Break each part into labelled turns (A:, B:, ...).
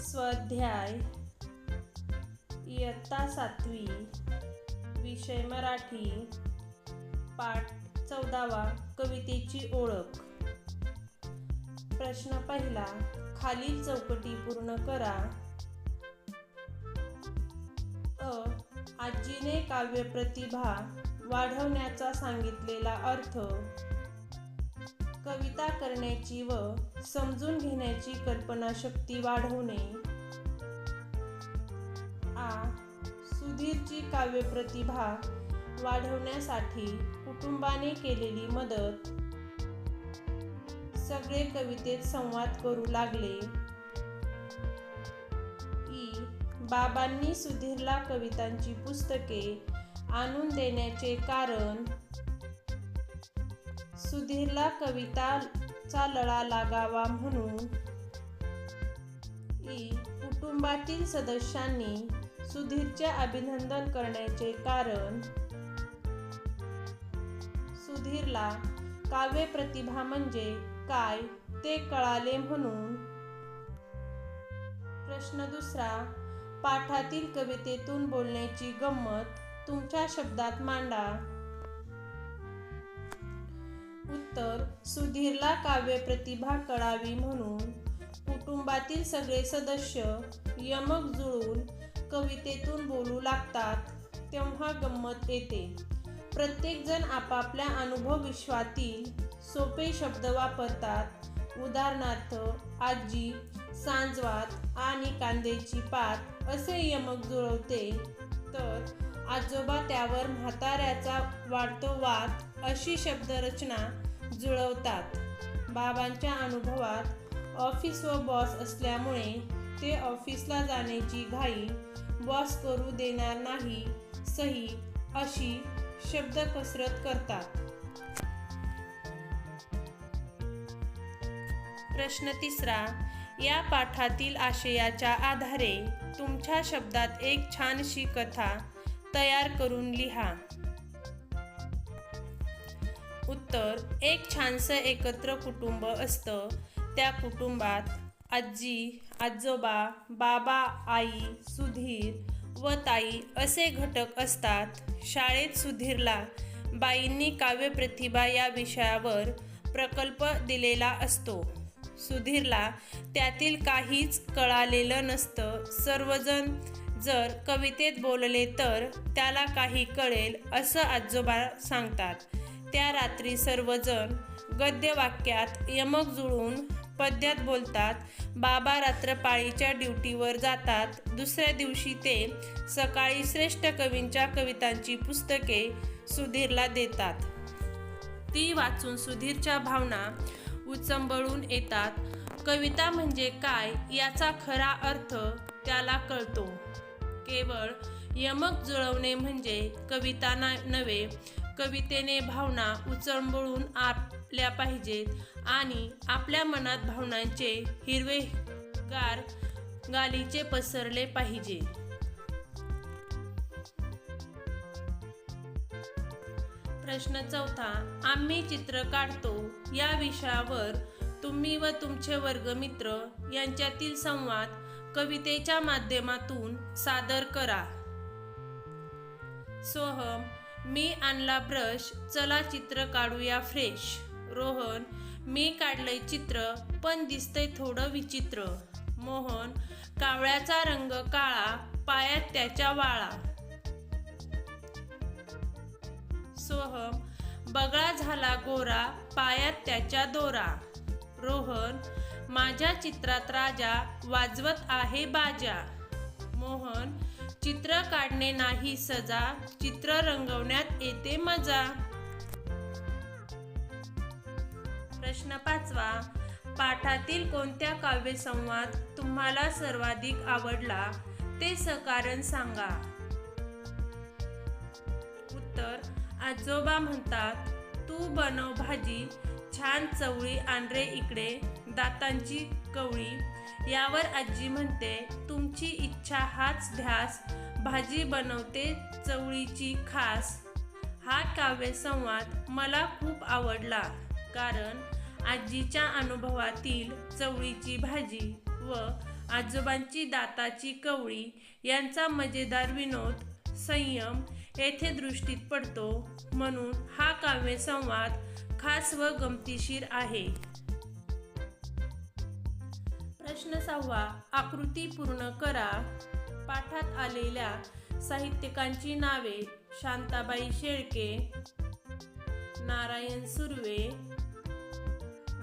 A: स्वाध्याय इयत्ता सातवी विषय मराठी पाठ चौदावा कवितेची ओळख. प्रश्न पहिला खालील चौकटी पूर्ण करा. अ आजीने काव्य प्रतिभा वाढवण्याचा सांगितलेला अर्थ कविता करण्याची व समजून घेण्याची कल्पनाशक्ती वाढवणे. आ. सुधीरची काव्य प्रतिभा वाढवण्यासाठी कुटुंबाने केलेली मदत. सगळे कवितेत संवाद करू लागले. ई. बाबांनी सुधीरला कवितांची पुस्तके आणून देण्याचे कारण सुधीरला कविताचा लळा लागावा म्हणून ई कुटुंबातील सदस्यांनी सुधीरचे अभिनंदन करण्याचे कारण सुधीरला काव्य प्रतिभा म्हणजे काय ते कळाले म्हणून. प्रश्न दुसरा पाठातील कवितेतून बोलण्याची गंमत तुमच्या शब्दात मांडा. उत्तर सुधीरला काव्य प्रतिभा कळावी म्हणून कुटुंबातील सगळे सदस्य यमक जुळून कवितेतून बोलू लागतात तेव्हा गंमत येते. प्रत्येकजण आपापल्या अनुभव विश्वातील सोपे शब्द वापरतात. उदाहरणार्थ आजी सांजवात आणि कांद्याची पात असे यमक जुळवते. तर आजोबा त्यावर म्हाताऱ्याचा वाढतो वाद अशी शब्दरचना जुळवतात. बाबांच्या अनुभवात ऑफिस व बॉस असल्यामुळे ते ऑफिसला जाण्याची घाई बॉस करू देणार नाही सही अशी शब्द कसरत करतात. प्रश्न तिसरा या पाठातील आशयाच्या आधारे तुमच्या शब्दात एक छानशी कथा तयार करून लिहा. उत्तर एक छानसं एकत्र कुटुंब असतं. त्या कुटुंबात आजी आजोबा बाबा आई सुधीर व ताई असे घटक असतात. शाळेत सुधीरला बाईंनी काव्यप्रतिभा या विषयावर प्रकल्प दिलेला असतो. सुधीरला त्यातील काहीच कळालेलं नसतं. सर्वजण जर कवितेत बोलले तर त्याला काही कळेल असं आजोबा सांगतात. त्या रात्री सर्वजण गद्यवाक्यात यमक जुळून पद्यात बोलतात बाबा रात्रपाळीच्या ड्युटीवर जातात. दुसऱ्या दिवशी ते सकाळी श्रेष्ठ कवींच्या कवितांची पुस्तके सुधीरला देतात. ती वाचून सुधीरच्या भावना उचंबळून येतात. कविता म्हणजे काय याचा खरा अर्थ त्याला कळतो. केवळ यमक जुळवणे म्हणजे कविता ना नव्हे कवितेने भावना उचंबळून आपल्या पाहिजेत आणि आपल्या मनात भावनांचे हिरवे गार गालीचे पसरले पाहिजे. प्रश्न चौथा आम्ही चित्र काढतो. या विषयावर तुम्ही व तुमचे वर्गमित्र यांच्यातील संवाद कवितेच्या माध्यमातून सादर करा. सोहम मी आणला ब्रश चला चित्र काढूया फ्रेश रोहन मी काढलंय चित्र पण दिसतंय थोडं विचित्र. मोहन कावळ्याचा रंग काळा पायात त्याच्या वाळा. सोहम बगळा झाला गोरा पायात त्याच्या दोरा. रोहन माझ्या चित्रात राजा वाजवत आहे बाजा. मोहन चित्र काढणे नाही सजा चित्र रंगवण्यात येते मजा. प्रश्न पाचवा पाठातील कोणत्या काव्यसंवाद तुम्हाला सर्वाधिक आवडला ते सकारण सांगा. उत्तर आजोबा म्हणतात तू बनव भाजी छान चवळी आंढरे इकडे दातांची कवळी. यावर आजी म्हणते तुमची इच्छा हाच ध्यास भाजी बनवते चवळीची खास. हा काव्य संवाद मला खूप आवडला कारण आजीच्या अनुभवातील चवळीची भाजी व आजोबांची दाताची कवळी यांचा मजेदार विनोद संयम येथे दृष्टीत पडतो. म्हणून हा काव्यसंवाद खास व गमतीशीर आहे. प्रश्न सहावा आकृती पूर्ण करा. पाठात आलेल्या साहित्यिकांची नावे शांताबाई शेळके नारायण सुर्वे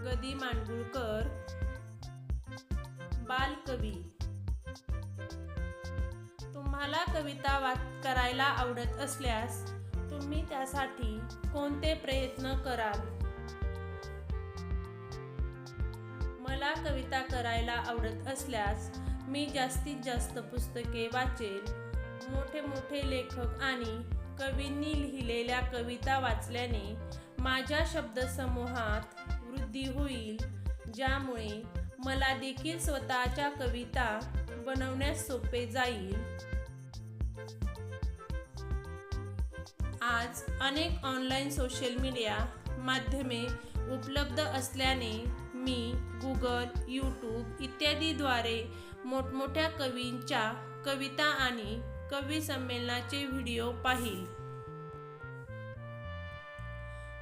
A: गदी मांडगुळकर बालकवी तुम्हाला कविता वाच करायला आवडत असल्यास तुम्ही त्यासाठी कोणते प्रयत्न कराल? मला कविता करायला आवडत असल्यास मी जास्तीत जास्त पुस्तके वाचेल. मोठे मोठे लेखक आणि कवींनी लिहिलेल्या कविता वाचल्याने माझ्या शब्दसमूहात वृद्धी होईल ज्यामुळे मला देखील स्वतःच्या कविता बनवण्यास सोपे जाईल. आज अनेक ऑनलाईन सोशल मीडिया माध्यमे उपलब्ध असल्याने मी गुगल यूट्यूब इत्यादीद्वारे मोठमोठ्या कवींच्या कविता आणि कवी संमेलनाचे व्हिडिओ पाहिल.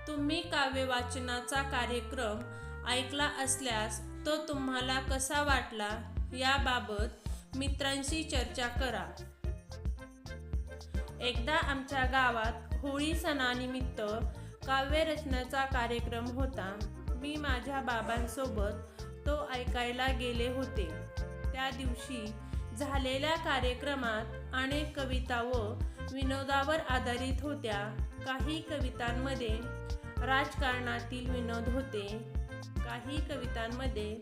A: तुम्ही काव्य वाचनाचा कार्यक्रम ऐकला असल्यास तो तुम्हाला कसा वाटला याबाबत मित्रांशी चर्चा करा. एकदा आमच्या गावात होळी सणानिमित्त काव्यरचनाचा कार्यक्रम होता. मी माझ्या बाबांसोबत तो ऐकायला गेले होते. त्या दिवशी झालेल्या कार्यक्रमात अनेक कविता व विनोदावर आधारित होत्या. काही कवितांमध्ये राजकारणातील विनोद होते. काही कवितांमध्ये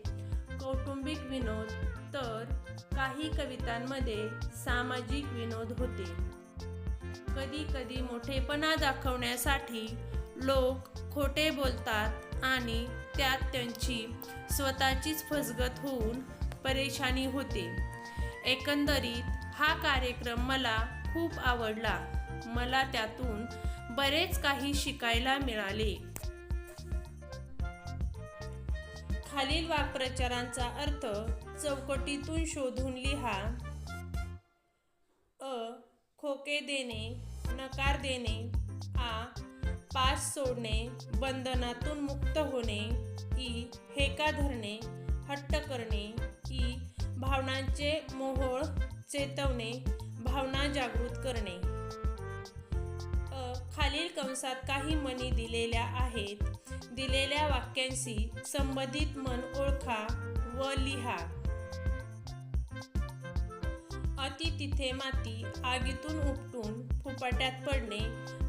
A: कौटुंबिक विनोद तर काही कवितांमध्ये सामाजिक विनोद होते. कधी कधी मोठेपणा दाखवण्यासाठी लोक खोटे बोलतात आणि त्यात त्यांची स्वतःचीच फसगत होऊन परेशानी होते. एकंदरीत हा कार्यक्रम मला खूप आवडला. मला त्यातून बरेच काही शिकायला मिळाले. खालील वाक्प्रचारांचा अर्थ चौकटीतून शोधून लिहा. खोके देणे नकार देणे आ पास सोडणे बंधनातून मुक्त होणे ई हेका धरणे हट्ट करणे ई भावनांचे मोहोळ चेतवणे भावना जागृत करणे. खालील कंसात काही मनी दिलेल्या आहेत. दिलेल्या वाक्यांशी संबंधित मन ओळखा व लिहा. अति तिथे माती आगीतून उपटून फुपाट्यात पडणे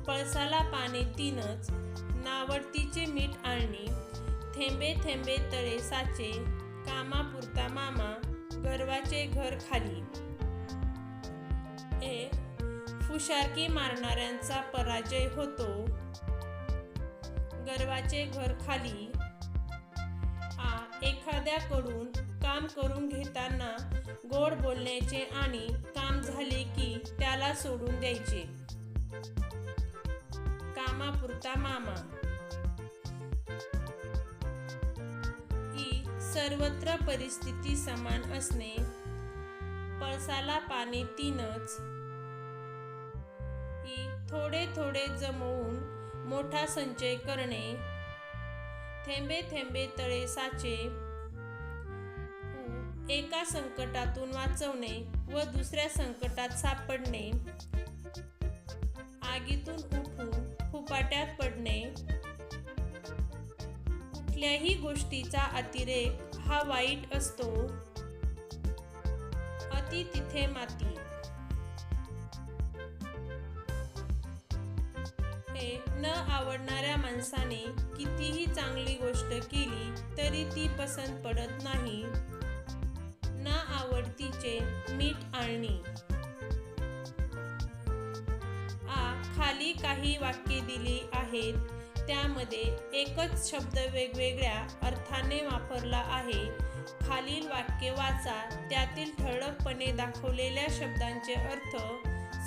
A: पळसाला पाने तीनच नावडतीचे मीठ आणणे थेंबे थेंबे तळे साचे कामापुरता मामा गर्वाचे घर खाली. ए फुशारकी मारणाऱ्यांचा पराजय होतो. गर्वाचे घर खाली. आ एखाद्याकडून काम करून घेताना गोड बोलण्याचे आणि काम झाले की त्याला सोडून द्यायचे. कामापुरता मामा. ही सर्वत्र परिस्थिती समान असणे पळसाला पाणी तीनच. ही थोडे थोडे जमवून मोठा संचय करणे थेंबे थेंबे तळे साचे एका संकटातून वाचवणे व दुसऱ्या संकटात सापडणे. आगीतून उठून फुपाट्यात पडणे. कुठल्याही गोष्टीचा अतिरेक हा वाईट असतो. अति तिथे माती. हे न आवडणाऱ्या माणसाने कितीही चांगली गोष्ट केली तरी ती पसंत पडत नाही. न मीठ आणणे आ खाली काही वाक्ये दिली आहेत. त्यामध्ये एकच शब्द वेगवेगळ्या अर्थाने वापरला आहे. खालील वाक्य वाचा. त्यातील ठळकपणे दाखवलेल्या शब्दांचे अर्थ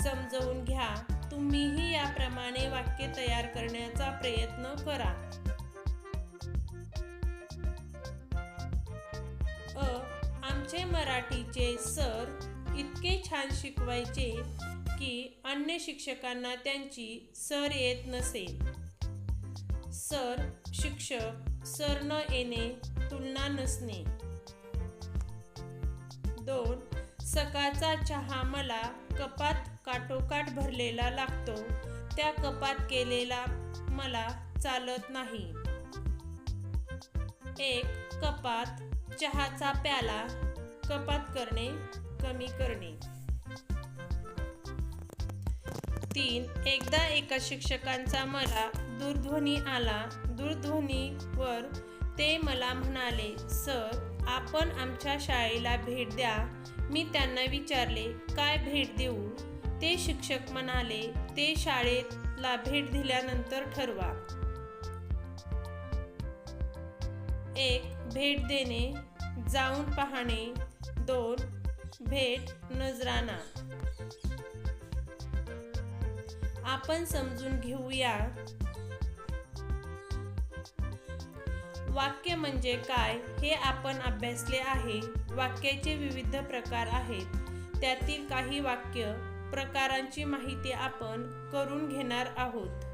A: समजवून घ्या. तुम्हीही याप्रमाणे वाक्य तयार करण्याचा प्रयत्न करा. आमचे मराठीचे सर इतके छान शिकवायचे की अन्य शिक्षकांना त्यांची सर येत नसे. सर शिक्षक सर न येणे तुलना नसणे. दोन सकाळचा चहा मला कपात काठोकाठ भरलेला लागतो. त्या कपात केलेला मला चालत नाही. एक कपात चहाचा प्याला कपात करणे कमी करणे. तीन एकदा एका शिक्षकांचा मला दूरध्वनी आला. दूरध्वनीवर ते मला म्हणाले सर आपण आमच्या शाळेला भेट द्या. मी त्यांना विचारले काय भेट देऊ? ते शिक्षक म्हणाले ते शाळेला भेट दिल्यानंतर ठरवा. एक भेट देणे जाऊन पाहणे. दोन भेट नजराना आपण समजून घेऊया. वाक्य म्हणजे काय हे आपण अभ्यासले आहे. वाक्याचे विविध प्रकार आहेत. त्यातील काही वाक्य प्रकारांची माहिती आपण करून घेणार आहोत.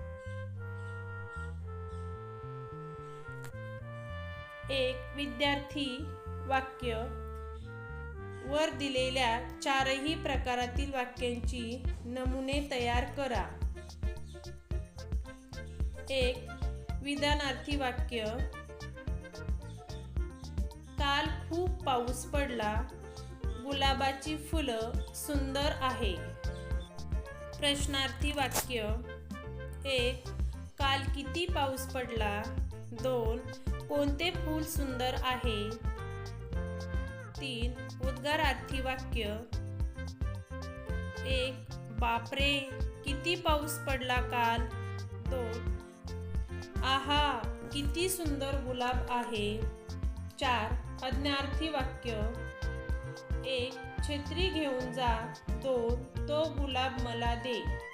A: एक विद्यार्थी वाक्य. वर दिलेल्या चारही प्रकारातील वाक्यांची नमुने तयार करा. एक विधानार्थी वाक्य. काल खूप पाऊस पडला. गुलाबाची फुलं सुंदर आहे. प्रश्नार्थी वाक्य. एक काल किती पाऊस पडला. दोन कोणते फूल सुंदर आहे. तीन उद्गारार्थी वाक्य. एक बापरे किती पाऊस पडला काल. दोन आहा किती सुंदर गुलाब आहे. चार अज्ञार्थी वाक्य. एक छत्री घेऊन जा. दोन तो गुलाब मला दे.